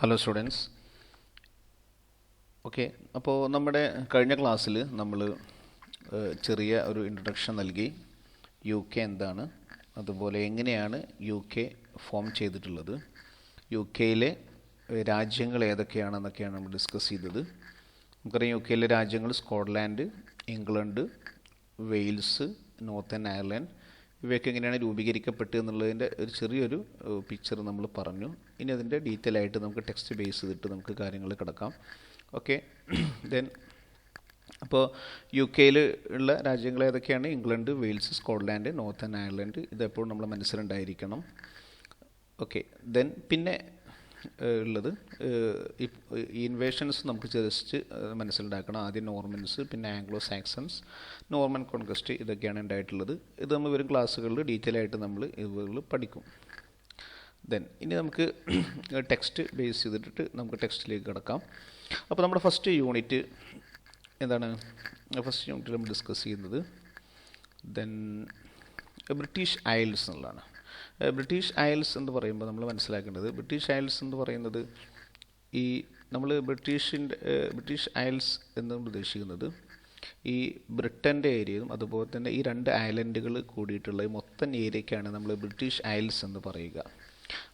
Hello students okay അപ്പോൾ നമ്മുടെ കഴിഞ്ഞ ക്ലാസ്സിൽ നമ്മൾ ചെറിയ ഒരു ഇൻട്രൊഡക്ഷൻ നൽകി. യു കെ എന്താണ്? അതുപോലെ എങ്ങനെയാണ് യു കെ ഫോം ചെയ്തിട്ടുള്ളത്? യു കെയിലെ രാജ്യങ്ങൾ ഏതൊക്കെയാണെന്നൊക്കെയാണ് നമ്മൾ ഡിസ്കസ് ചെയ്തത്. നമുക്കറിയാം യു കെയിലെ രാജ്യങ്ങൾ Scotland England Wales Northern Ireland ഇവയൊക്കെ എങ്ങനെയാണ് രൂപീകരിക്കപ്പെട്ടത് എന്നുള്ളതിന്റെ ഒരു ചെറിയൊരു പിക്ചർ നമ്മൾ പറഞ്ഞു. ഇനി അതിന്റെ ഡീറ്റെയിൽ ആയിട്ട് നമുക്ക് ടെക്സ്റ്റ് ബേസ് ചെയ്തിട്ട് നമുക്ക് കാര്യങ്ങൾ കിടക്കാം. ഓക്കെ ദെൻ അപ്പോൾ യു കെയിൽ ഉള്ള രാജ്യങ്ങൾ ഏതൊക്കെയാണ്? England Wales Scotland Northern Ireland. ഇതെപ്പോഴും നമ്മൾ മനസ്സിലുണ്ടായിരിക്കണം. ഓക്കെ ദെൻ പിന്നെ ഉള്ളത്. ഇൻവേഷൻസ് നമുക്ക് ജസ്റ്റ് മനസ്സിലുണ്ടാക്കണം. ആദ്യം നോർമൻസ് പിന്നെ ആംഗ്ലോ സാക്സൺസ് നോർമൻ കോൺക്വസ്റ്റ് ഇതൊക്കെയാണ് ഉണ്ടായിട്ടുള്ളത്. ഇത് നമ്മൾ വരും ക്ലാസ്സുകളിൽ ഡീറ്റെയിൽ ആയിട്ട് നമ്മൾ ഇതുകൾ പഠിക്കും. ദെൻ ഇനി നമുക്ക് ടെക്സ്റ്റ് ബേസ് ചെയ്തിട്ട് നമുക്ക് ടെക്സ്റ്റിലേക്ക് കിടക്കാം. അപ്പോൾ നമ്മുടെ ഫസ്റ്റ് യൂണിറ്റ് എന്താണ്? ഫസ്റ്റ് യൂണിറ്റ് നമ്മൾ ഡിസ്കസ് ചെയ്യുന്നത്. ദെൻ ബ്രിട്ടീഷ് ഐൽസ് എന്നുള്ളതാണ്. ബ്രിട്ടീഷ് ഐൽസ് എന്ന് പറയുമ്പോൾ നമ്മൾ മനസ്സിലാക്കേണ്ടത് ബ്രിട്ടീഷ് ഐൽസ് എന്ന് പറയുന്നത് ഈ നമ്മൾ ബ്രിട്ടീഷിന്റെ ബ്രിട്ടീഷ് ഐൽസ് എന്ന് ഉദ്ദേശിക്കുന്നത് ഈ ബ്രിട്ടന്റെ ഏരിയയും അതുപോലെ തന്നെ ഈ രണ്ട് ഐലൻഡുകൾ കൂടിയിട്ടുള്ള മൊത്തം ഏരിയക്കാണ് നമ്മൾ ബ്രിട്ടീഷ് ഐൽസ് എന്ന് പറയുക.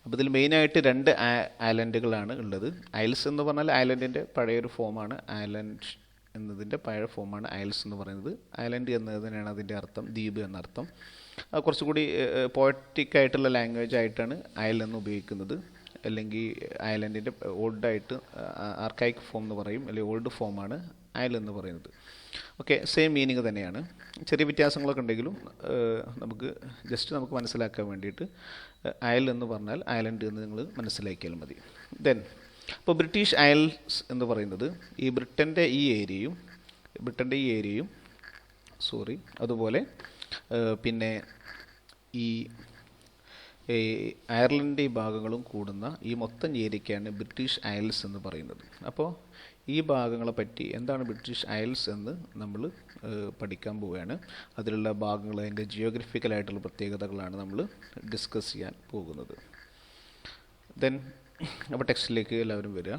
അപ്പോൾ ഇതിൽ മെയിനായിട്ട് രണ്ട് ഐലൻഡുകളാണ് ഉള്ളത്. ഐൽസ് എന്ന് പറഞ്ഞാൽ ഐലൻഡിന്റെ പഴയൊരു ഫോമാണ്. ഐലൻഡ് എന്നതിന്റെ പഴയ ഫോമാണ് ഐൽസ് എന്ന് പറയുന്നത്. ഐലൻഡ് എന്നതിനാണ് അതിന്റെ അർത്ഥം ദ്വീപ് എന്നർത്ഥം. കുറച്ചുകൂടി പോയറ്റിക് ആയിട്ടുള്ള ലാംഗ്വേജ് ആയിട്ടാണ് അയൽ എന്ന് ഉപയോഗിക്കുന്നത്. അല്ലെങ്കിൽ അയലൻഡിന്റെ ഓൾഡായിട്ട് ആർക്കൈക്ക് ഫോം എന്ന് പറയും അല്ലെങ്കിൽ ഓൾഡ് ഫോമാണ് അയൽ എന്ന് പറയുന്നത്. ഓക്കെ സെയിം മീനിങ് തന്നെയാണ്. ചെറിയ വ്യത്യാസങ്ങളൊക്കെ ഉണ്ടെങ്കിലും നമുക്ക് ജസ്റ്റ് നമുക്ക് മനസ്സിലാക്കാൻ വേണ്ടിയിട്ട് അയൽ എന്ന് പറഞ്ഞാൽ അയലൻഡ് എന്ന് നിങ്ങൾ മനസ്സിലാക്കിയാൽ മതി. ദെൻ അപ്പോൾ ബ്രിട്ടീഷ് അയൽസ് എന്ന് പറയുന്നത് ഈ ബ്രിട്ടന്റെ ഈ ഏരിയയും ബ്രിട്ടന്റെ ഈ ഏരിയയും സോറി അതുപോലെ പിന്നെ ഈ അയർലൻഡ് ഈ ഭാഗങ്ങളും കൂടുന്ന ഈ മൊത്തം ഏരിയയ്ക്കാണ് ബ്രിട്ടീഷ് അയൽസ് എന്ന് പറയുന്നത്. അപ്പോൾ ഈ ഭാഗങ്ങളെ പറ്റി എന്താണ് ബ്രിട്ടീഷ് അയൽസ് എന്ന് നമ്മൾ പഠിക്കാൻ പോവുകയാണ്. അതിലുള്ള ഭാഗങ്ങൾ അതിന്റെ ജിയോഗ്രഫിക്കലായിട്ടുള്ള പ്രത്യേകതകളാണ് നമ്മൾ ഡിസ്കസ് ചെയ്യാൻ പോകുന്നത്. ദെൻ അപ്പോൾ ടെക്സ്റ്റിലേക്ക് എല്ലാവരും വരിക.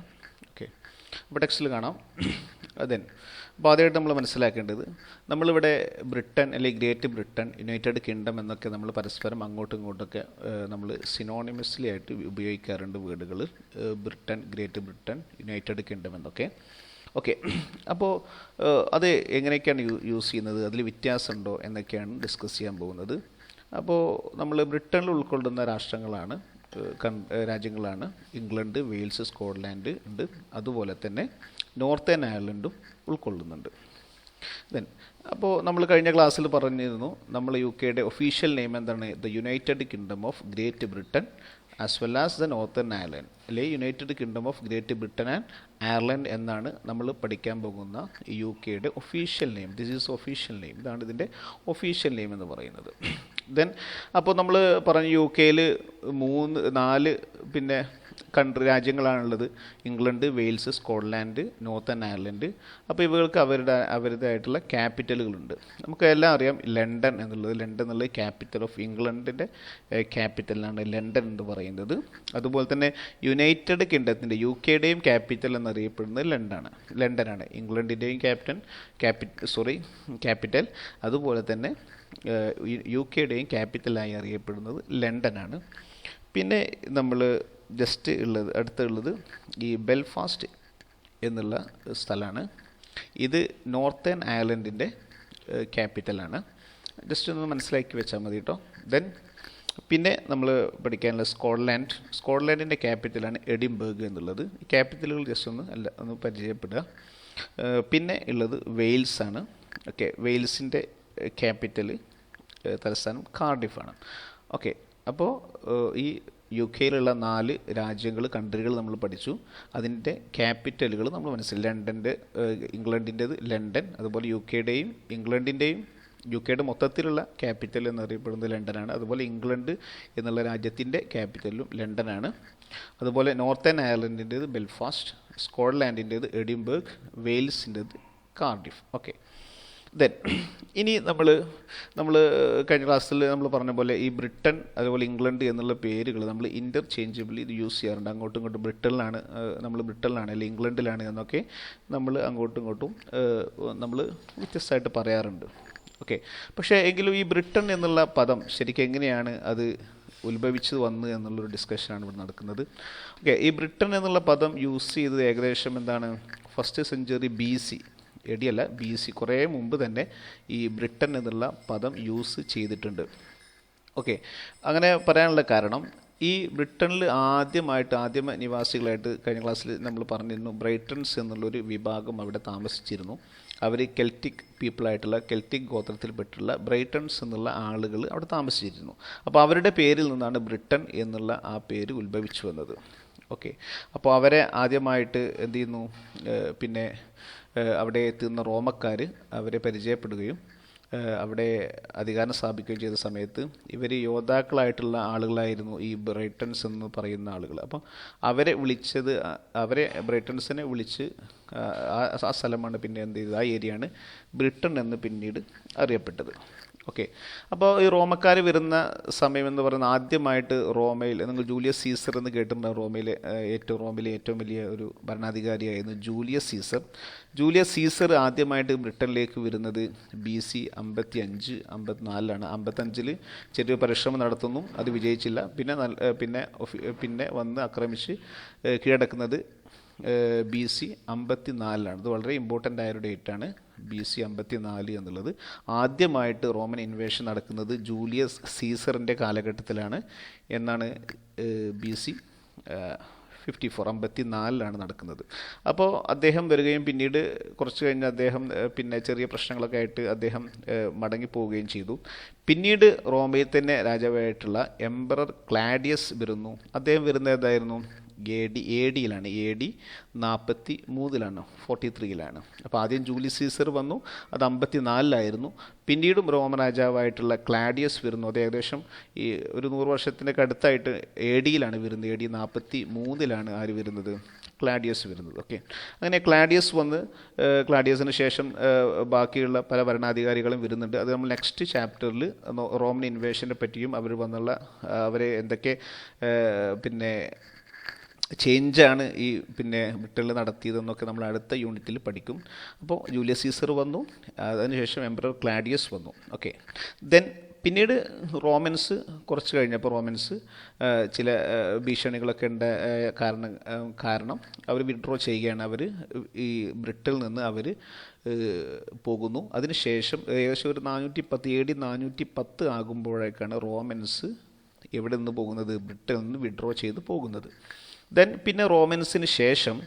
ഓക്കെ അപ്പോൾ ടെക്സ്റ്റിൽ കാണാം. ദെൻ അപ്പോൾ ആദ്യമായിട്ട് നമ്മൾ മനസ്സിലാക്കേണ്ടത് നമ്മളിവിടെ ബ്രിട്ടൻ അല്ലെങ്കിൽ ഗ്രേറ്റ് ബ്രിട്ടൻ യുണൈറ്റഡ് കിങ്ഡം എന്നൊക്കെ നമ്മൾ പരസ്പരം അങ്ങോട്ടും ഇങ്ങോട്ടൊക്കെ നമ്മൾ സിനോണിമസ്ലി ആയിട്ട് ഉപയോഗിക്കാറുണ്ട് വീടുകൾ Britain Great Britain United Kingdom എന്നൊക്കെ. ഓക്കെ. അപ്പോൾ അത് എങ്ങനെയൊക്കെയാണ് യൂസ് ചെയ്യുന്നത്? അതിൽ വ്യത്യാസമുണ്ടോ എന്നൊക്കെയാണ് ഡിസ്കസ് ചെയ്യാൻ പോകുന്നത്. അപ്പോൾ നമ്മൾ ബ്രിട്ടനിൽ ഉൾക്കൊള്ളുന്ന രാഷ്ട്രങ്ങളാണ് രാജ്യങ്ങളാണ്. ഇംഗ്ലണ്ട് വെയിൽസ് സ്കോട്ട്ലാൻഡ് ഉണ്ട്. അതുപോലെ തന്നെ നോർത്തേൺ അയർലൻഡും ഉൾക്കൊള്ളുന്നുണ്ട്. ദെൻ അപ്പോൾ നമ്മൾ കഴിഞ്ഞ ക്ലാസ്സിൽ പറഞ്ഞിരുന്നു നമ്മൾ യു കെയുടെ ഒഫീഷ്യൽ നെയിം എന്താണ്? The United Kingdom of Great Britain as well as the Northern Ireland അല്ലെ United Kingdom of Great Britain and Ireland എന്നാണ് നമ്മൾ പഠിക്കാൻ പോകുന്ന യു കെയുടെ official name this is official name ഇതാണ് ഇതിന്റെ ഒഫീഷ്യൽ നെയിം എന്ന് പറയുന്നത്. ദെൻ അപ്പോൾ നമ്മൾ പറഞ്ഞു യു കെയിൽ മൂന്ന് നാല് പിന്നെ country രാജ്യങ്ങളാണുള്ളത്. England Wales Scotland Northern Ireland അപ്പോൾ ഇവർക്ക് അവരുടെ അവരുടേതായിട്ടുള്ള ക്യാപിറ്റലുകളുണ്ട് നമുക്ക് എല്ലാം അറിയാം ലണ്ടൻ എന്നുള്ളത്. ലണ്ടൻ എന്നുള്ളത് ക്യാപിറ്റൽ ഓഫ് ഇംഗ്ലണ്ടിന്റെ ക്യാപിറ്റലാണ് ലണ്ടൻ എന്ന് പറയുന്നത്. അതുപോലെ തന്നെ യുണൈറ്റഡ് കിങ്ഡത്തിന്റെ യു കെയുടെയും ക്യാപിറ്റൽ എന്നറിയപ്പെടുന്നത് ലണ്ടനാണ് ലണ്ടനാണ് ഇംഗ്ലണ്ടിന്റെയും ക്യാപ്റ്റൻ ക്യാപിറ്റൽ സോറി ക്യാപിറ്റൽ അതുപോലെ തന്നെ യു- കെയുടെയും ക്യാപിറ്റലായി അറിയപ്പെടുന്നത് ലണ്ടനാണ്. പിന്നെ നമ്മൾ ജസ്റ്റ് ഉള്ളത് അടുത്തുള്ളത് ഈ ബെൽഫാസ്റ്റ് എന്നുള്ള സ്ഥലമാണ്. ഇത് നോർത്തേൺ അയർലൻഡിന്റെ ക്യാപിറ്റലാണ്. ജസ്റ്റ് ഒന്ന് മനസ്സിലാക്കി വെച്ചാൽ മതി കേട്ടോ ദെൻ പിന്നെ നമ്മൾ പഠിക്കാനുള്ള സ്കോട്ട്ലാൻഡ്. സ്കോട്ട്ലാൻഡിന്റെ ക്യാപിറ്റലാണ് എഡിംബർഗ് എന്നുള്ളത്. ക്യാപിറ്റലുകൾ ജസ്റ്റ് ഒന്ന് അല്ല ഒന്ന് പരിചയപ്പെടുക. പിന്നെ ഉള്ളത് വെയിൽസാണ്. ഓക്കെ വെയിൽസിന്റെ ക്യാപിറ്റൽ തലസ്ഥാനം കാർഡിഫാണ്. ഓക്കെ അപ്പോൾ ഈ യു കെയിലുള്ള നാല് രാജ്യങ്ങൾ കൺട്രികൾ നമ്മൾ പഠിച്ചു. അതിന്റെ ക്യാപിറ്റലുകൾ നമ്മൾ മനസ്സിലായി. ലണ്ടന്റെ ഇംഗ്ലണ്ടിന്റെത് ലണ്ടൻ അതുപോലെ യു കെയുടെയും ഇംഗ്ലണ്ടിന്റെയും യു കെയുടെ മൊത്തത്തിലുള്ള ക്യാപിറ്റൽ എന്നറിയപ്പെടുന്നത് ലണ്ടനാണ്. അതുപോലെ ഇംഗ്ലണ്ട് എന്നുള്ള രാജ്യത്തിന്റെ ക്യാപിറ്റലും ലണ്ടനാണ്. അതുപോലെ നോർത്തേൺ അയർലൻഡിന്റേത് ബെൽഫാസ്റ്റ് സ്കോട്ട്ലാൻഡിന്റേത് എഡിംബർഗ് വെയിൽസിന്റേത് കാർഡിഫ്. ഓക്കെ ദെൻ ഇനി നമ്മൾ നമ്മൾ കഴിഞ്ഞ ക്ലാസ്സിൽ നമ്മൾ പറഞ്ഞ പോലെ ഈ ബ്രിട്ടൻ അതുപോലെ ഇംഗ്ലണ്ട് എന്നുള്ള പേരുകൾ നമ്മൾ ഇന്റർചേഞ്ചബിളി ഇത് യൂസ് ചെയ്യാറുണ്ട്. അങ്ങോട്ടും ഇങ്ങോട്ടും ബ്രിട്ടനിലാണ് നമ്മൾ ബ്രിട്ടനിലാണ് അല്ലെങ്കിൽ ഇംഗ്ലണ്ടിലാണ് എന്നൊക്കെ നമ്മൾ അങ്ങോട്ടും ഇങ്ങോട്ടും നമ്മൾ വ്യത്യസ്തമായിട്ട് പറയാറുണ്ട്. ഓക്കെ പക്ഷേ എങ്കിലും ഈ ബ്രിട്ടൻ എന്നുള്ള പദം ശരിക്കും എങ്ങനെയാണ് അത് ഉത്ഭവിച്ചത് വന്ന് എന്നുള്ളൊരു ഡിസ്കഷനാണ് ഇവിടെ നടക്കുന്നത്. ഓക്കെ ഈ ബ്രിട്ടൻ എന്നുള്ള പദം യൂസ് ചെയ്തത് ഏകദേശം എന്താണ്? ഫസ്റ്റ് സെഞ്ചുറി ബി സി എടി അല്ല ബി സി. കുറേ മുമ്പ് തന്നെ ഈ ബ്രിട്ടൻ എന്നുള്ള പദം യൂസ് ചെയ്തിട്ടുണ്ട്. ഓക്കെ. അങ്ങനെ പറയാനുള്ള കാരണം ഈ ബ്രിട്ടനിൽ ആദ്യമായിട്ട് ആദ്യമ നിവാസികളായിട്ട് കഴിഞ്ഞ ക്ലാസ്സിൽ നമ്മൾ പറഞ്ഞിരുന്നു ബ്രൈറ്റൺസ് എന്നുള്ളൊരു വിഭാഗം അവിടെ താമസിച്ചിരുന്നു. അവർ കെൽറ്റിക് പീപ്പിളായിട്ടുള്ള കെൽറ്റിക് ഗോത്രത്തിൽപ്പെട്ടുള്ള ബ്രൈറ്റൺസ് എന്നുള്ള ആളുകൾ അവിടെ താമസിച്ചിരുന്നു. അപ്പോൾ അവരുടെ പേരിൽ നിന്നാണ് ബ്രിട്ടൻ എന്നുള്ള ആ പേര് ഉത്ഭവിച്ചു വന്നത്. ഓക്കെ. അപ്പോൾ അവരെ ആദ്യമായിട്ട് എന്ത് ചെയ്യുന്നു? പിന്നെ അവിടെ എത്തുന്ന റോമക്കാർ അവരെ പരിചയപ്പെടുകയും അവിടെ അധികാരം സ്ഥാപിക്കുകയും ചെയ്ത സമയത്ത് ഇവർ യോദ്ധാക്കളായിട്ടുള്ള ആളുകളായിരുന്നു ഈ ബ്രൈറ്റൺസ് എന്ന് പറയുന്ന ആളുകൾ അപ്പം അവരെ വിളിച്ചത് അവരെ ബ്രൈറ്റൺസിനെ വിളിച്ച് ആ- സ്ഥലമാണ് പിന്നെ എന്ത് ചെയ്തത്? ആ ആണ് ബ്രിട്ടൻ എന്ന് പിന്നീട് അറിയപ്പെട്ടത്. ഓക്കെ. അപ്പോൾ ഈ റോമക്കാർ വരുന്ന സമയം എന്ന് പറയുന്നത് ആദ്യമായിട്ട് റോമയിൽ നിങ്ങൾ ജൂലിയസ് സീസർ എന്ന് കേട്ടിട്ടുണ്ട് റോമയിലെ ഏറ്റവും റോമിലെ ഏറ്റവും വലിയ ഒരു ഭരണാധികാരിയായിരുന്നു ജൂലിയസ് സീസർ. ജൂലിയസ് സീസർ ആദ്യമായിട്ട് ബ്രിട്ടനിലേക്ക് വരുന്നത് ബി സി അമ്പത്തി അഞ്ച് അമ്പത്തിനാലിലാണ്. അമ്പത്തഞ്ചിൽ ചെറിയ പരിശ്രമം നടത്തുന്നു അത് വിജയിച്ചില്ല. പിന്നെ പിന്നെ പിന്നെ വന്ന് ആക്രമിച്ച് കീഴടക്കുന്നത് ബി സി അമ്പത്തി നാലിലാണ് ഇത് വളരെ ഇമ്പോർട്ടന്റ് ആയൊരു ഡേറ്റാണ് ബി സി അമ്പത്തി നാല് എന്നുള്ളത്. ആദ്യമായിട്ട് റോമൻ ഇൻവേഷൻ നടക്കുന്നത് ജൂലിയസ് സീസറിന്റെ കാലഘട്ടത്തിലാണ്. എന്നാണ് ബി സി ഫിഫ്റ്റി ഫോർ അമ്പത്തി നാലിലാണ് നടക്കുന്നത്. അപ്പോൾ അദ്ദേഹം വരികയും പിന്നീട് കുറച്ച് കഴിഞ്ഞ് അദ്ദേഹം പിന്നെ ചെറിയ പ്രശ്നങ്ങളൊക്കെ ആയിട്ട് അദ്ദേഹം മടങ്ങി മടങ്ങിപ്പോവുകയും ചെയ്തു. പിന്നീട് റോമയിൽ തന്നെ രാജാവായിട്ടുള്ള എംബറർ ക്ലാഡിയസ് വരുന്നു. അദ്ദേഹം വരുന്നത് ഏതായിരുന്നു? എ ഡി എ ഡിയിലാണ് എ ഡി നാൽപ്പത്തി മൂന്നിലാണ് ഫോർട്ടി ത്രീയിലാണ് അപ്പോൾ ആദ്യം ജൂലി സീസർ വന്നു അത് അമ്പത്തി നാലിലായിരുന്നു പിന്നീടും റോമൻ രാജാവായിട്ടുള്ള ക്ലാഡിയസ് വരുന്നു. അത് ഏകദേശം ഈ ഒരു നൂറ് വർഷത്തിനൊക്കെ അടുത്തായിട്ട് എ ഡിയിലാണ് വരുന്നത്. എ ഡി നാൽപ്പത്തി മൂന്നിലാണ് ആര് വരുന്നത്? ക്ലാഡിയസ് വരുന്നത്. ഓക്കെ. അങ്ങനെ ക്ലാഡിയസ് വന്ന് ക്ലാഡിയസിന് ശേഷം ബാക്കിയുള്ള പല ഭരണാധികാരികളും വരുന്നുണ്ട്. അത് നമ്മൾ നെക്സ്റ്റ് ചാപ്റ്ററിൽ റോമൻ ഇൻവേഷനെ പറ്റിയും അവർ വന്നുള്ള അവരെ എന്തൊക്കെ പിന്നെ ചേഞ്ചാണ് ഈ പിന്നെ ബ്രിട്ടനിൽ നടത്തിയതെന്നൊക്കെ നമ്മൾ അടുത്ത യൂണിറ്റിൽ പഠിക്കും. അപ്പോൾ ജൂലിയസ് സീസർ വന്നു അതിനുശേഷം എംപറർ ക്ലാഡിയസ് വന്നു. ഓക്കെ ദെൻ പിന്നീട് റോമൻസ് കുറച്ച് കഴിഞ്ഞപ്പോൾ റോമൻസ് ചില ഭീഷണികളൊക്കെ ഉണ്ട് കാരണം കാരണം അവർ വിഡ്രോ ചെയ്യുകയാണ്. അവർ ഈ ബ്രിട്ടിൽ നിന്ന് അവർ പോകുന്നു. അതിനുശേഷം ഏകദേശം ഒരു നാനൂറ്റി പത്ത് എ ഡി നാനൂറ്റി പത്ത് ആകുമ്പോഴേക്കാണ് റോമൻസ് എവിടെ നിന്ന് പോകുന്നത്? ബ്രിട്ടനിൽ നിന്ന് വിഡ്രോ ചെയ്ത് പോകുന്നത്. ദെൻ പിന്നെ റോമൻസിന് ശേഷം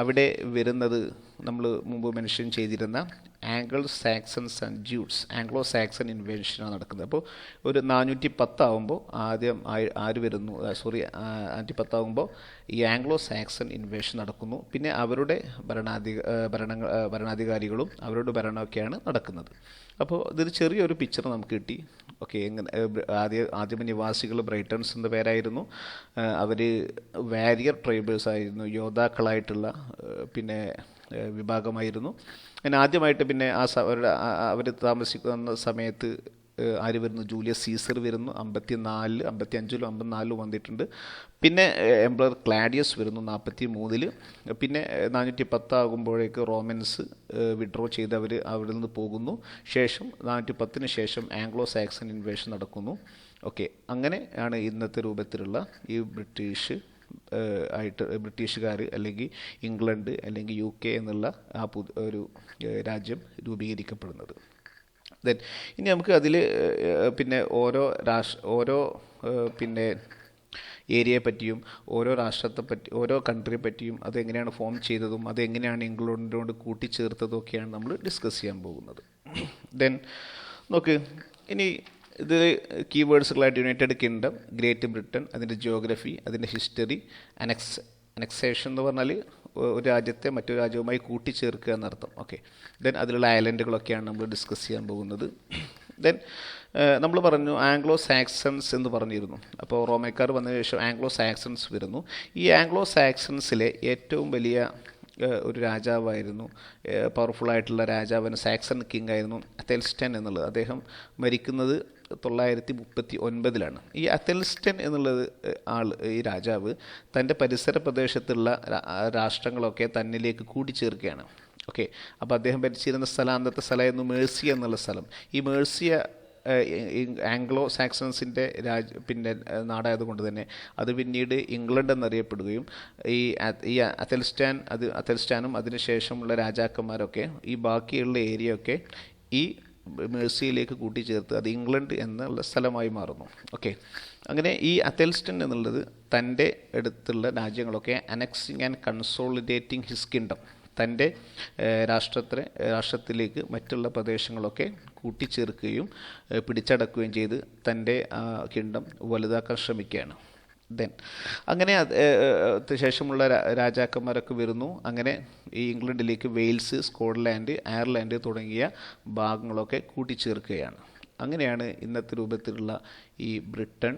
അവിടെ വരുന്നത് നമ്മൾ മുമ്പ് മെൻഷൻ ചെയ്തിരുന്ന Angle Saxons and Jutes Anglo Saxon ഇൻവെൻഷനാണ് നടക്കുന്നത്. അപ്പോൾ ഒരു നാനൂറ്റി പത്താവുമ്പോൾ ആദ്യം ആര് വരുന്നു? സോറി നാനൂറ്റി പത്താവുമ്പോൾ ഈ ആംഗ്ലോ സാക്സൺ ഇൻവെൻഷൻ നടക്കുന്നു. പിന്നെ അവരുടെ ഭരണാധിക ഭരണ ഭരണാധികാരികളും അവരുടെ ഭരണമൊക്കെയാണ് നടക്കുന്നത്. അപ്പോൾ ഇതൊരു ചെറിയൊരു പിക്ചർ നമുക്ക് കിട്ടി. ഓക്കെ എങ്ങനെ ആദ്യ ആദ്യമ നിവാസികൾ ബ്രൈറ്റൺസ് എന്ന പേരായിരുന്നു. അവർ വാരിയർ ട്രൈബേഴ്സ് ആയിരുന്നു യോദ്ധാക്കളായിട്ടുള്ള പിന്നെ വിഭാഗമായിരുന്നു. ഞാൻ ആദ്യമായിട്ട് പിന്നെ ആ അവരുടെ അവർ താമസിക്കുന്ന സമയത്ത് ആര് വരുന്നു? ജൂലിയസ് സീസർ വരുന്നു. അമ്പത്തി നാലിൽ അമ്പത്തി അഞ്ചിലും അമ്പത്തിനാലിലും വന്നിട്ടുണ്ട്. പിന്നെ എംപ്ലർ ക്ലാഡിയസ് വരുന്നു നാൽപ്പത്തി മൂന്നിൽ പിന്നെ നാനൂറ്റി പത്താകുമ്പോഴേക്ക് റോമൻസ് വിഡ്രോ ചെയ്ത് അവർ അവിടെ നിന്ന് പോകുന്നു. ശേഷം നാനൂറ്റി പത്തിന് ശേഷം ആംഗ്ലോ സാക്സൺ ഇൻവേഷൻ നടക്കുന്നു. ഓക്കെ. അങ്ങനെയാണ് ഇന്നത്തെ രൂപത്തിലുള്ള ഈ ബ്രിട്ടീഷ് ആയിട്ട് ബ്രിട്ടീഷുകാർ അല്ലെങ്കിൽ ഇംഗ്ലണ്ട് അല്ലെങ്കിൽ യു കെ എന്നുള്ള ആ പുതു ഒരു രാജ്യം രൂപീകരിക്കപ്പെടുന്നത്. ദെൻ ഇനി നമുക്ക് അതിൽ പിന്നെ ഓരോ രാഷ്ട്ര ഓരോ പിന്നെ ഏരിയയെ പറ്റിയും ഓരോ രാഷ്ട്രത്തെ പറ്റി ഓരോ കൺട്രിയെ പറ്റിയും അതെങ്ങനെയാണ് ഫോം ചെയ്തതും അതെങ്ങനെയാണ് ഇംഗ്ലണ്ടിനോട് കൂട്ടിച്ചേർത്തതും ഒക്കെയാണ് നമ്മൾ ഡിസ്കസ് ചെയ്യാൻ പോകുന്നത്. ദെൻ നോക്ക് ഇനി ഇത് കീവേഡ്സുകളായിട്ട് യുണൈറ്റഡ് കിങ്ഡം ഗ്രേറ്റ് ബ്രിട്ടൻ അതിന്റെ ജിയോഗ്രഫി അതിന്റെ ഹിസ്റ്ററി അനക്സ് അനക്സേഷൻ എന്ന് പറഞ്ഞാൽ ഒരു രാജ്യത്തെ മറ്റൊരു രാജ്യവുമായി കൂട്ടിച്ചേർക്കുക എന്നർത്ഥം. ഓക്കെ ദെൻ അതിലുള്ള ഐലൻഡുകളൊക്കെയാണ് നമ്മൾ ഡിസ്കസ് ചെയ്യാൻ പോകുന്നത്. ദെൻ നമ്മൾ പറഞ്ഞു ആംഗ്ലോ സാക്സൺസ് എന്ന് പറഞ്ഞിരുന്നു. അപ്പോൾ റോമക്കാർ വന്നതിന് ശേഷം ആംഗ്ലോ സാക്സൺസ് വരുന്നു. ഈ ആംഗ്ലോ സാക്സൺസിലെ ഏറ്റവും വലിയ ഒരു രാജാവായിരുന്നു. പവർഫുൾ ആയിട്ടുള്ള രാജാവിന് സാക്സൺ കിങ് ആയിരുന്നു അതെൽസ്റ്റൻ എന്നുള്ളത്. അദ്ദേഹം മരിക്കുന്നത് തൊള്ളായിരത്തി മുപ്പത്തി ഒൻപതിലാണ് ഈ അതെൽസ്റ്റൻ എന്നുള്ളത് ആൾ ഈ രാജാവ് തന്റെ പരിസര പ്രദേശത്തുള്ള രാഷ്ട്രങ്ങളൊക്കെ തന്നിലേക്ക് കൂട്ടിച്ചേർക്കുകയാണ് ഓക്കെ അപ്പോൾ അദ്ദേഹം ഭരിച്ചിരുന്ന സ്ഥലം അന്നത്തെ സ്ഥലമായിരുന്നു മേഴ്സിയ എന്നുള്ള സ്ഥലം. ഈ മേഴ്സിയ ആംഗ്ലോ സാക്സൺസിന്റെ രാജ പിന്നെ നാടായതുകൊണ്ട് തന്നെ അത് പിന്നീട് ഇംഗ്ലണ്ട് എന്നറിയപ്പെടുകയും ഈ ഈ അതെൽസ്റ്റാൻ അത് അതെൽസ്റ്റാനും അതിനുശേഷമുള്ള രാജാക്കന്മാരൊക്കെ ഈ ബാക്കിയുള്ള ഏരിയ ഒക്കെ ഈ മേഴ്സിയിലേക്ക് കൂട്ടിച്ചേർത്ത് അത് ഇംഗ്ലണ്ട് എന്നുള്ള സ്ഥലമായി മാറുന്നു. ഓക്കെ അങ്ങനെ ഈ അതെൽസ്റ്റൻ എന്നുള്ളത് തന്റെ അടുത്തുള്ള രാജ്യങ്ങളൊക്കെ annexing and consolidating his kingdom തന്റെ രാഷ്ട്രത്തിന് രാഷ്ട്രത്തെ രാഷ്ട്രത്തിലേക്ക് മറ്റുള്ള പ്രദേശങ്ങളൊക്കെ കൂട്ടിച്ചേർക്കുകയും പിടിച്ചടക്കുകയും ചെയ്ത് തന്റെ കിങ്ഡം വലുതാക്കാൻ ശ്രമിക്കുകയാണ്. ദെൻ അങ്ങനെ ശേഷമുള്ള രാജാക്കന്മാരൊക്കെ വരുന്നു. അങ്ങനെ ഈ ഇംഗ്ലണ്ടിലേക്ക് വെയിൽസ് സ്കോട്ട്ലാൻഡ് അയർലാൻഡ് തുടങ്ങിയ ഭാഗങ്ങളൊക്കെ കൂട്ടിച്ചേർക്കുകയാണ്. അങ്ങനെയാണ് ഇന്നത്തെ രൂപത്തിലുള്ള ഈ ബ്രിട്ടൻ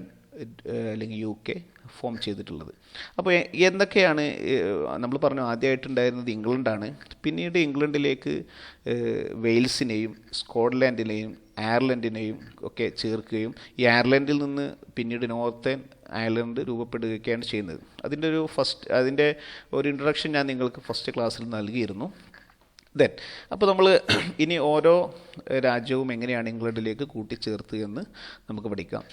അല്ലെങ്കിൽ യു കെ ഫോം ചെയ്തിട്ടുള്ളത്. അപ്പോൾ എന്തൊക്കെയാണ് നമ്മൾ പറഞ്ഞു ആദ്യമായിട്ടുണ്ടായിരുന്നത് ഇംഗ്ലണ്ടാണ്. പിന്നീട് ഇംഗ്ലണ്ടിലേക്ക് വെയിൽസിനെയും സ്കോട്ട്ലാൻഡിനെയും അയർലൻഡിനെയും ഒക്കെ ചേർക്കുകയും ഈ അയർലൻഡിൽ നിന്ന് പിന്നീട് നോർത്തേൺ അയർലൻഡ് രൂപപ്പെടുകയൊക്കെയാണ് ചെയ്യുന്നത്. അതിന്റെ ഒരു ഫസ്റ്റ് അതിന്റെ ഒരു ഇൻട്രഡക്ഷൻ ഞാൻ നിങ്ങൾക്ക് ഫസ്റ്റ് ക്ലാസ്സിൽ നൽകിയിരുന്നു. ദെൻ അപ്പോൾ നമ്മൾ ഇനി ഓരോ രാജ്യവും എങ്ങനെയാണ് ഇംഗ്ലണ്ടിലേക്ക് കൂട്ടിച്ചേർത്ത് എന്ന് നമുക്ക് പഠിക്കാം.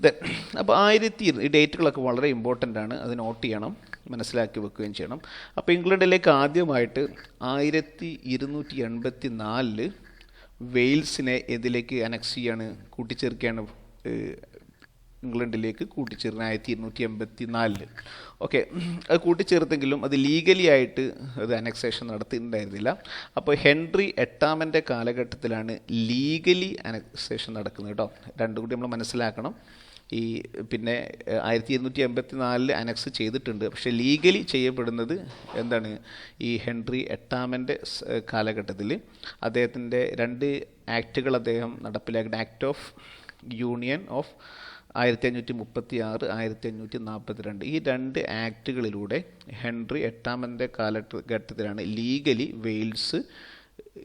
ദെൻ അപ്പോൾ ആയിരത്തി ഈ ഡേറ്റുകളൊക്കെ വളരെ ഇമ്പോർട്ടന്റ് ആണ്. അത് നോട്ട് ചെയ്യണം മനസ്സിലാക്കി വെക്കുകയും ചെയ്യണം. അപ്പോൾ ഇംഗ്ലണ്ടിലേക്ക് ആദ്യമായിട്ട് ആയിരത്തി ഇരുന്നൂറ്റി എൺപത്തി നാലിൽ വെയിൽസിനെ ഇതിലേക്ക് അനക്സ് ചെയ്യാണ് കൂട്ടിച്ചേർക്കുകയാണ് ഇംഗ്ലണ്ടിലേക്ക് കൂട്ടിച്ചേർന്ന് ആയിരത്തി ഇരുന്നൂറ്റി എൺപത്തി നാലിൽ ഓക്കെ അത് കൂട്ടിച്ചേർത്തെങ്കിലും അത് ലീഗലി ആയിട്ട് അത് അനക്സേഷൻ നടത്തിയിട്ടുണ്ടായിരുന്നില്ല. അപ്പോൾ ഹെൻറി എട്ടാമന്റെ കാലഘട്ടത്തിലാണ് ലീഗലി അനക്സേഷൻ നടക്കുന്നത് കേട്ടോ. രണ്ടും കൂടി നമ്മൾ മനസ്സിലാക്കണം. ഈ പിന്നെ ആയിരത്തി ഇരുന്നൂറ്റി എൺപത്തി നാലിൽ അനക്സ് ചെയ്തിട്ടുണ്ട്. പക്ഷേ ലീഗലി ചെയ്യപ്പെടുന്നത് എന്താണ്? ഈ ഹെൻറി എട്ടാമന്റെ കാലഘട്ടത്തിൽ അദ്ദേഹത്തിന്റെ രണ്ട് ആക്റ്റുകൾ അദ്ദേഹം നടപ്പിലാക്കിയ ആക്ട് ഓഫ് യൂണിയൻ ഓഫ് ആയിരത്തി അഞ്ഞൂറ്റി മുപ്പത്തി ആറ് ആയിരത്തി അഞ്ഞൂറ്റി നാൽപ്പത്തി രണ്ട് ഈ രണ്ട് ആക്റ്റുകളിലൂടെ ഹെൻറി എട്ടാമന്റെ കാലഘട്ടത്തിലാണ് ലീഗലി വെയിൽസ്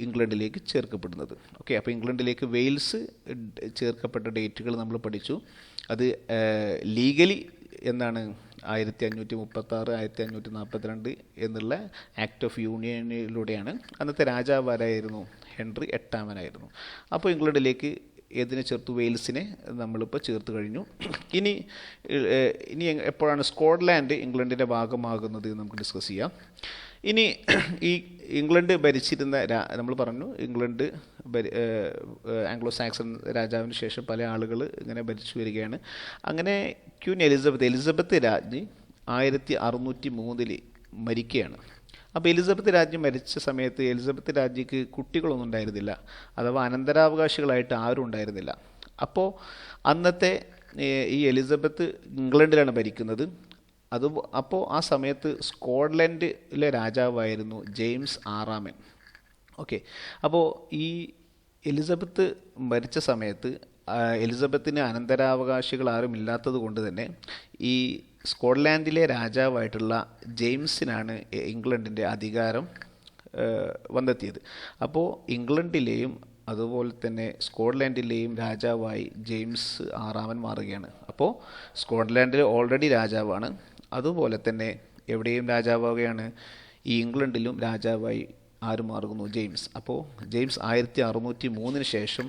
ഇംഗ്ലണ്ടിലേക്ക് ചേർക്കപ്പെടുന്നത്. ഓക്കെ അപ്പോൾ ഇംഗ്ലണ്ടിലേക്ക് വെയിൽസ് ചേർക്കപ്പെട്ട ഡേറ്റുകൾ നമ്മൾ പഠിച്ചു. അത് ലീഗലി എന്താണ് ആയിരത്തി അഞ്ഞൂറ്റി മുപ്പത്തി ആറ് ആയിരത്തി അഞ്ഞൂറ്റി നാൽപ്പത്തിരണ്ട് എന്നുള്ള ആക്ട് ഓഫ് യൂണിയനിലൂടെയാണ് അന്നത്തെ രാജാവ് ആരായിരുന്നു ഹെൻറി എട്ടാമനായിരുന്നു. അപ്പോൾ ഇംഗ്ലണ്ടിലേക്ക് ഏതിനെ ചേർത്ത്? വെയിൽസിനെ നമ്മളിപ്പോൾ ചേർത്ത് കഴിഞ്ഞു. ഇനി ഇനി എപ്പോഴാണ് സ്കോട്ട്ലാൻഡ് ഇംഗ്ലണ്ടിന്റെ ഭാഗമാകുന്നത് നമുക്ക് ഡിസ്കസ് ചെയ്യാം. ഇനി ഈ ഇംഗ്ലണ്ട് ഭരിച്ചിരുന്ന നമ്മൾ പറഞ്ഞു ഇംഗ്ലണ്ട് ആംഗ്ലോ സാക്സൺ രാജാവിന് ശേഷം പല ആളുകൾ ഇങ്ങനെ ഭരിച്ചു വരികയാണ്. അങ്ങനെ ക്യൂൻ എലിസബത്ത് എലിസബത്ത് രാജ്ഞി ആയിരത്തി അറുന്നൂറ്റി മൂന്നിൽ മരിക്കുകയാണ്. അപ്പോൾ എലിസബത്ത് രാജ്ഞി മരിച്ച സമയത്ത് എലിസബത്ത് രാജ്ഞിക്ക് കുട്ടികളൊന്നും ഉണ്ടായിരുന്നില്ല അഥവാ അനന്തരാവകാശികളായിട്ട് ആരും ഉണ്ടായിരുന്നില്ല. അപ്പോൾ അന്നത്തെ ഈ എലിസബത്ത് ഇംഗ്ലണ്ടിലാണ് ഭരിക്കുന്നത്. അത് അപ്പോൾ ആ സമയത്ത് സ്കോട്ട്ലൻഡിലെ രാജാവായിരുന്നു ജെയിംസ് ആറാമൻ. ഓക്കെ. അപ്പോൾ ഈ എലിസബത്ത് മരിച്ച സമയത്ത് എലിസബത്തിന് അനന്തരാവകാശികൾ ആരും ഇല്ലാത്തത് കൊണ്ട് തന്നെ ഈ സ്കോട്ട്ലാൻഡിലെ രാജാവായിട്ടുള്ള ജെയിംസിനാണ് ഇംഗ്ലണ്ടിന്റെ അധികാരം വന്നെത്തിയത്. അപ്പോൾ ഇംഗ്ലണ്ടിലെയും അതുപോലെ തന്നെ സ്കോട്ട്ലാൻഡിലെയും രാജാവായി ജെയിംസ് ആറാമൻ മാറുകയാണ്. അപ്പോൾ സ്കോട്ട്ലാൻഡിൽ ഓൾറെഡി രാജാവാണ് അതുപോലെ തന്നെ എവിടെയും രാജാവുകയാണ് ഈ ഇംഗ്ലണ്ടിലും രാജാവായി ആര് മാറുന്നു? ജെയിംസ്. അപ്പോൾ ജെയിംസ് ആയിരത്തി അറുന്നൂറ്റി മൂന്നിന് ശേഷം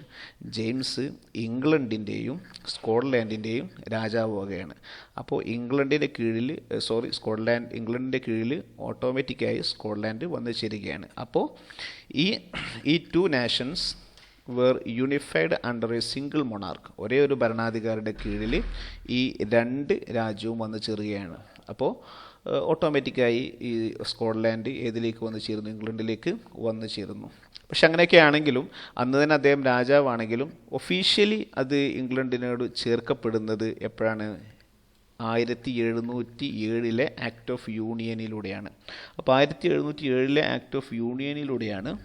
ജെയിംസ് ഇംഗ്ലണ്ടിന്റെയും സ്കോട്ട്ലാൻഡിന്റെയും രാജാവുകയാണ് അപ്പോൾ ഇംഗ്ലണ്ടിന്റെ കീഴിൽ സോറി സ്കോട്ട്ലാൻഡ് ഇംഗ്ലണ്ടിന്റെ കീഴിൽ ഓട്ടോമാറ്റിക്കായി സ്കോട്ട്ലാൻഡ് വന്നു ചേരുകയാണ്. അപ്പോൾ ഈ ഈ two nations were unified under a single monarch ഒരേ ഒരു ഭരണാധികാരിയുടെ കീഴിൽ ഈ രണ്ട് രാജ്യവും വന്നു ചേരുകയാണ്. അപ്പോൾ ഓട്ടോമാറ്റിക്കായി ഈ സ്കോട്ട്ലാൻഡ് ഏതിലേക്ക് വന്നു ചേരുന്നു? ഇംഗ്ലണ്ടിലേക്ക് വന്നു ചേരുന്നു. പക്ഷെ അങ്ങനെയൊക്കെ ആണെങ്കിലും അന്ന് തന്നെ അദ്ദേഹം രാജാവാണെങ്കിലും ഒഫീഷ്യലി അത് ഇംഗ്ലണ്ടിനോട് ചേർക്കപ്പെടുന്നത് എപ്പോഴാണ്? ആയിരത്തി എഴുന്നൂറ്റി ഏഴിലെ ആക്ട് ഓഫ് യൂണിയനിലൂടെയാണ് അപ്പോൾ ആയിരത്തി എഴുന്നൂറ്റി ഏഴിലെ ആക്ട് ഓഫ് യൂണിയനിലൂടെയാണ്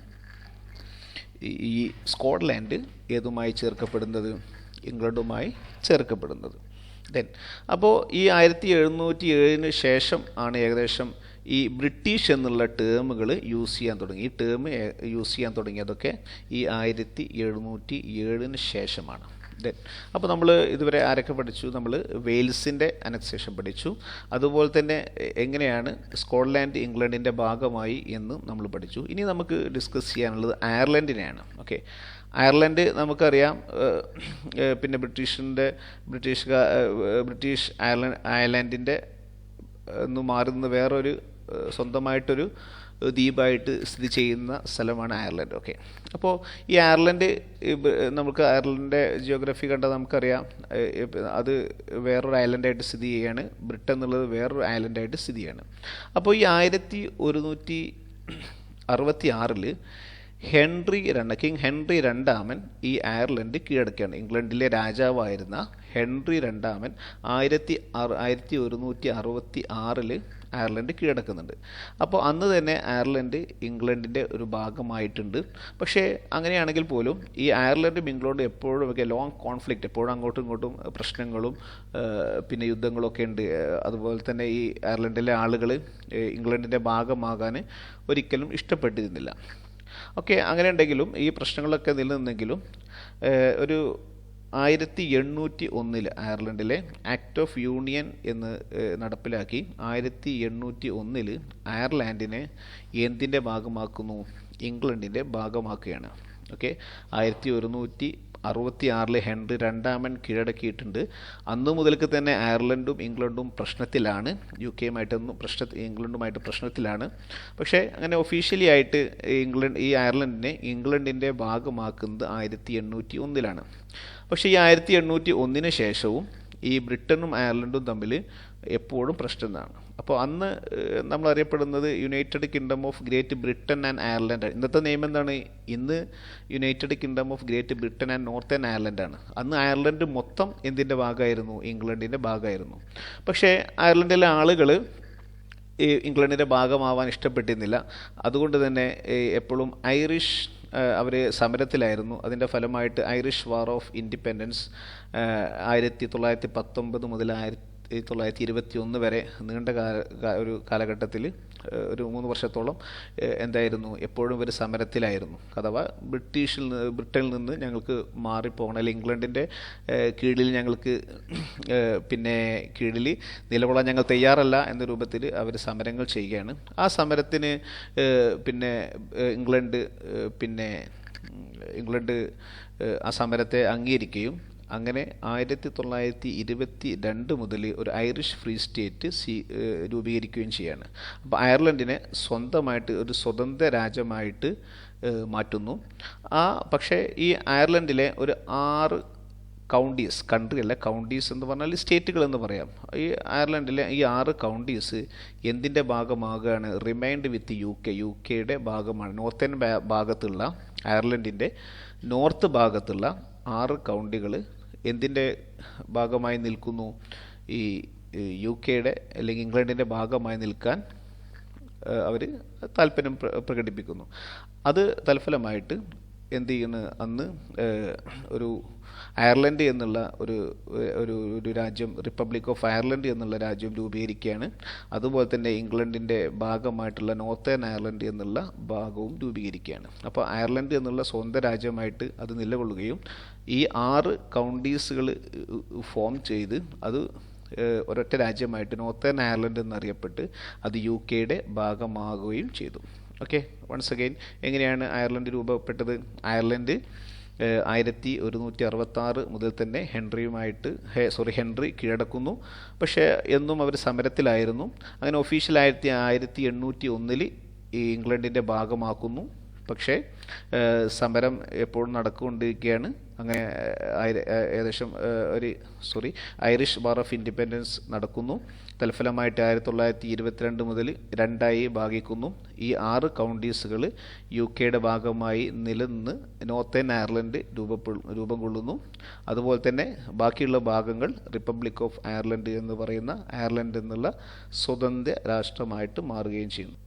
ഈ- സ്കോട്ട്ലാൻഡ് ഏതുമായി ചേർക്കപ്പെടുന്നത്? ഇംഗ്ലണ്ടുമായി ചേർക്കപ്പെടുന്നത്. ദെൻ അപ്പോൾ ഈ ആയിരത്തി എഴുന്നൂറ്റി ഏഴിന് ശേഷം ആണ് ഏകദേശം ഈ ബ്രിട്ടീഷ് എന്നുള്ള ടേമുകൾ യൂസ് ചെയ്യാൻ തുടങ്ങി. ഈ ടേം യൂസ് ചെയ്യാൻ തുടങ്ങിയതൊക്കെ ഈ ആയിരത്തി എഴുന്നൂറ്റി ഏഴിന് ശേഷമാണ്. ദെൻ അപ്പോൾ നമ്മൾ ഇതുവരെ ആരൊക്കെ പഠിച്ചു? നമ്മൾ വെയിൽസിന്റെ അനക്സേഷൻ പഠിച്ചു. അതുപോലെ തന്നെ എങ്ങനെയാണ് സ്കോട്ട്ലാൻഡ് ഇംഗ്ലണ്ടിന്റെ ഭാഗമായി എന്ന് നമ്മൾ പഠിച്ചു. ഇനി നമുക്ക് ഡിസ്കസ് ചെയ്യാനുള്ളത് അയർലൻഡിനെയാണ്. ഓക്കെ അയർലൻഡ് നമുക്കറിയാം പിന്നെ ബ്രിട്ടീഷിന്റെ ബ്രിട്ടീഷ് ബ്രിട്ടീഷ് അയർലൻഡ് അയർലൻഡിന്റെ നിന്ന് മാറുന്ന വേറൊരു സ്വന്തമായിട്ടൊരു ദ്വീപായിട്ട് സ്ഥിതി ചെയ്യുന്ന സ്ഥലമാണ് അയർലൻഡ്. ഓക്കെ. അപ്പോൾ ഈ അയർലൻഡ് നമുക്ക് അയർലൻഡിന്റെ ജിയോഗ്രഫി കണ്ടാൽ നമുക്കറിയാം അത് വേറൊരു ഐലൻഡായിട്ട് സ്ഥിതി ചെയ്യാണ് ബ്രിട്ടൻ എന്നുള്ളത് വേറൊരു ഐലൻഡായിട്ട് സ്ഥിതി ചെയ്യാണ് അപ്പോൾ ഈ ആയിരത്തി ഒരുന്നൂറ്റി അറുപത്തി ആറിൽ ഹെൻറി രണ്ട് കിങ് ഹെൻറി രണ്ടാമൻ ഈ അയർലൻഡ് കീഴടക്കുകയാണ്. ഇംഗ്ലണ്ടിലെ രാജാവായിരുന്ന ഹെൻറി രണ്ടാമൻ ആയിരത്തി അറു ആയിരത്തി ഒരുന്നൂറ്റി അറുപത്തി ആറിൽ അയർലൻഡ് കീഴടക്കുന്നുണ്ട്. അപ്പോൾ അന്ന് തന്നെ അയർലൻഡ് ഇംഗ്ലണ്ടിന്റെ ഒരു ഭാഗമായിട്ടുണ്ട്. പക്ഷേ അങ്ങനെയാണെങ്കിൽ പോലും ഈ അയർലൻഡും ഇംഗ്ലണ്ടും എപ്പോഴും ഒക്കെ ലോങ് കോൺഫ്ലിക്റ്റ് എപ്പോഴും അങ്ങോട്ടും ഇങ്ങോട്ടും പ്രശ്നങ്ങളും പിന്നെ യുദ്ധങ്ങളൊക്കെ ഉണ്ട്. അതുപോലെ തന്നെ ഈ അയർലൻഡിലെ ആളുകൾ ഇംഗ്ലണ്ടിന്റെ ഭാഗമാകാൻ ഒരിക്കലും ഇഷ്ടപ്പെട്ടിരുന്നില്ല. ഓക്കെ അങ്ങനെ ഉണ്ടെങ്കിലും ഈ പ്രശ്നങ്ങളൊക്കെ നിലനിന്നെങ്കിലും ഒരു ആയിരത്തി എണ്ണൂറ്റി ഒന്നിൽ അയർലൻഡിലെ ആക്ട് ഓഫ് യൂണിയൻ എന്ന് നടപ്പിലാക്കി ആയിരത്തി എണ്ണൂറ്റി ഒന്നിൽ അയർലാൻഡിനെ എന്തിന്റെ ഭാഗമാക്കുന്നു? ഇംഗ്ലണ്ടിന്റെ ഭാഗമാക്കുകയാണ്. ഓക്കെ? ആയിരത്തി ഒരുന്നൂറ്റി അറുപത്തി ആറിൽ ഹെൻറി രണ്ടാമൻ കീഴടക്കിയിട്ടുണ്ട്. അന്നു മുതൽക്ക് തന്നെ അയർലൻഡും ഇംഗ്ലണ്ടും പ്രശ്നത്തിലാണ്. യു കെയുമായിട്ടൊന്നും പ്രശ്ന ഇംഗ്ലണ്ടുമായിട്ട് പ്രശ്നത്തിലാണ്. പക്ഷേ അങ്ങനെ ഒഫീഷ്യലി ആയിട്ട് ഇംഗ്ലണ്ട് ഈ അയർലൻഡിനെ ഇംഗ്ലണ്ടിന്റെ ഭാഗമാക്കുന്നത് ആയിരത്തി എണ്ണൂറ്റി ഒന്നിലാണ് പക്ഷേ ഈ ആയിരത്തി എണ്ണൂറ്റി ഒന്നിന് ശേഷവും ഈ ബ്രിട്ടനും അയർലൻഡും തമ്മിൽ എപ്പോഴും പ്രശ്നമാണ്. അപ്പോൾ അന്ന് നമ്മൾ അറിയപ്പെടുന്നത് United Kingdom of Great Britain and Ireland ഇന്നത്തെ നിയമം എന്താണ്? ഇന്ന് United Kingdom of Great Britain and Northern Ireland ആണ്. അന്ന് അയർലൻഡ് മൊത്തം എന്തിന്റെ ഭാഗമായിരുന്നു? ഇംഗ്ലണ്ടിന്റെ ഭാഗമായിരുന്നു. പക്ഷേ അയർലൻഡിലെ ആളുകൾ ഇംഗ്ലണ്ടിന്റെ ഭാഗമാവാൻ ഇഷ്ടപ്പെട്ടിരുന്നില്ല. അതുകൊണ്ട് തന്നെ എപ്പോഴും ഐറിഷ് അവർ സമരത്തിലായിരുന്നു. അതിന്റെ ഫലമായിട്ട് ഐറിഷ് വാർ ഓഫ് ഇൻഡിപെൻഡൻസ് ആയിരത്തി തൊള്ളായിരത്തി പത്തൊമ്പത് മുതൽ ആയിരത്തി തൊള്ളായിരത്തി ഇരുപത്തി ഒന്ന് വരെ നീണ്ട കാല ഒരു കാലഘട്ടത്തിൽ ഒരു മൂന്ന് വർഷത്തോളം എന്തായിരുന്നു എപ്പോഴും ഒരു സമരത്തിലായിരുന്നു. അഥവാ ബ്രിട്ടീഷിൽ ബ്രിട്ടനിൽ നിന്ന് ഞങ്ങൾക്ക് മാറിപ്പോകണം അല്ലെങ്കിൽ ഇംഗ്ലണ്ടിന്റെ കീഴിൽ ഞങ്ങൾക്ക് പിന്നെ കീഴിൽ നിലകൊള്ളാൻ ഞങ്ങൾ തയ്യാറല്ല എന്ന രൂപത്തിൽ അവർ സമരങ്ങൾ ചെയ്യുകയാണ്. ആ സമരത്തിന് പിന്നെ ഇംഗ്ലണ്ട് പിന്നെ ഇംഗ്ലണ്ട് ആ സമരത്തെ അംഗീകരിക്കുകയും അങ്ങനെ ആയിരത്തി തൊള്ളായിരത്തി ഇരുപത്തി രണ്ട് മുതൽ ഒരു ഐറിഷ് ഫ്രീ സ്റ്റേറ്റ് സി രൂപീകരിക്കുകയും ചെയ്യാണ്. അപ്പോൾ അയർലൻഡിനെ സ്വന്തമായിട്ട് ഒരു സ്വതന്ത്ര രാജ്യമായിട്ട് മാറ്റുന്നു. ആ പക്ഷേ ഈ അയർലൻഡിലെ ഒരു ആറ് കൗണ്ടീസ് കൺട്രി അല്ല കൗണ്ടീസ് എന്ന് പറഞ്ഞാൽ സ്റ്റേറ്റുകൾ എന്ന് പറയാം. ഈ അയർലൻഡിലെ ഈ ആറ് കൗണ്ടീസ് എന്തിന്റെ ഭാഗമാകുകയാണ് remained with U K U കെയുടെ ഭാഗമാണ് നോർത്തേൺ ഭാഗത്തുള്ള അയർലൻഡിന്റെ നോർത്ത് ഭാഗത്തുള്ള ആറ് കൗണ്ടികൾ എന്തിന്റെ ഭാഗമായി നിൽക്കുന്നു? ഈ യു കെയുടെ അല്ലെങ്കിൽ ഇംഗ്ലണ്ടിന്റെ ഭാഗമായി നിൽക്കാൻ അവർ താല്പര്യം പ്ര- പ്രകടിപ്പിക്കുന്നു. അത് തൽഫലമായിട്ട് എന്ത് ചെയ്യുന്നു അന്ന് ഒരു അയർലൻഡ് എന്നുള്ള ഒരു ഒരു ഒരു രാജ്യം റിപ്പബ്ലിക് ഓഫ് അയർലൻഡ് എന്നുള്ള രാജ്യം രൂപീകരിക്കുകയാണ്. അതുപോലെ തന്നെ ഇംഗ്ലണ്ടിന്റെ ഭാഗമായിട്ടുള്ള നോർത്തേൺ അയർലൻഡ് എന്നുള്ള ഭാഗവും രൂപീകരിക്കുകയാണ്. അപ്പോൾ അയർലൻഡ് എന്നുള്ള സ്വന്തം രാജ്യമായിട്ട് അത് നിലകൊള്ളുകയും ഈ ആറ് കൗണ്ടീസുകൾ ഫോം ചെയ്ത് അത് ഒരൊറ്റ രാജ്യമായിട്ട് നോർത്തേൺ അയർലൻഡ് എന്നറിയപ്പെട്ട് അത് യു കെയുടെ ഭാഗമാകുകയും ചെയ്തു. ഓക്കെ വൺസ് അഗെയിൻ എങ്ങനെയാണ് അയർലൻഡ് രൂപപ്പെട്ടത്? അയർലൻഡ് ആയിരത്തി ഒരുന്നൂറ്റി അറുപത്താറ് മുതൽ തന്നെ ഹെൻറിയുമായിട്ട് സോറി ഹെൻറി കീഴടക്കുന്നു. പക്ഷേ എന്നും അവർ സമരത്തിലായിരുന്നു. അങ്ങനെ ഒഫീഷ്യലായിരത്തി ആയിരത്തി എണ്ണൂറ്റി ഒന്നിൽ ഈ ഇംഗ്ലണ്ടിന്റെ ഭാഗമാക്കുന്നു. പക്ഷേ സമരം എപ്പോഴും നടക്കുകൊണ്ടിരിക്കുകയാണ് അങ്ങനെ ഏകദേശം ഒരു sorry Irish war of independence നടക്കുന്നു. തൽഫലമായിട്ട് ആയിരത്തി തൊള്ളായിരത്തി ഇരുപത്തിരണ്ട് മുതൽ രണ്ടായി ഭാഗിക്കുന്നു. ഈ ആറ് കൗണ്ടീസുകൾ യു കെയുടെ ഭാഗമായി നിലനിന്ന് നോർത്തേൺ അയർലൻഡ് രൂപപ്പെ രൂപം കൊള്ളുന്നു അതുപോലെ തന്നെ ബാക്കിയുള്ള ഭാഗങ്ങൾ റിപ്പബ്ലിക് ഓഫ് അയർലൻഡ് എന്ന് പറയുന്ന അയർലൻഡ് എന്നുള്ള സ്വതന്ത്ര രാഷ്ട്രമായിട്ട് മാറുകയും ചെയ്യുന്നു.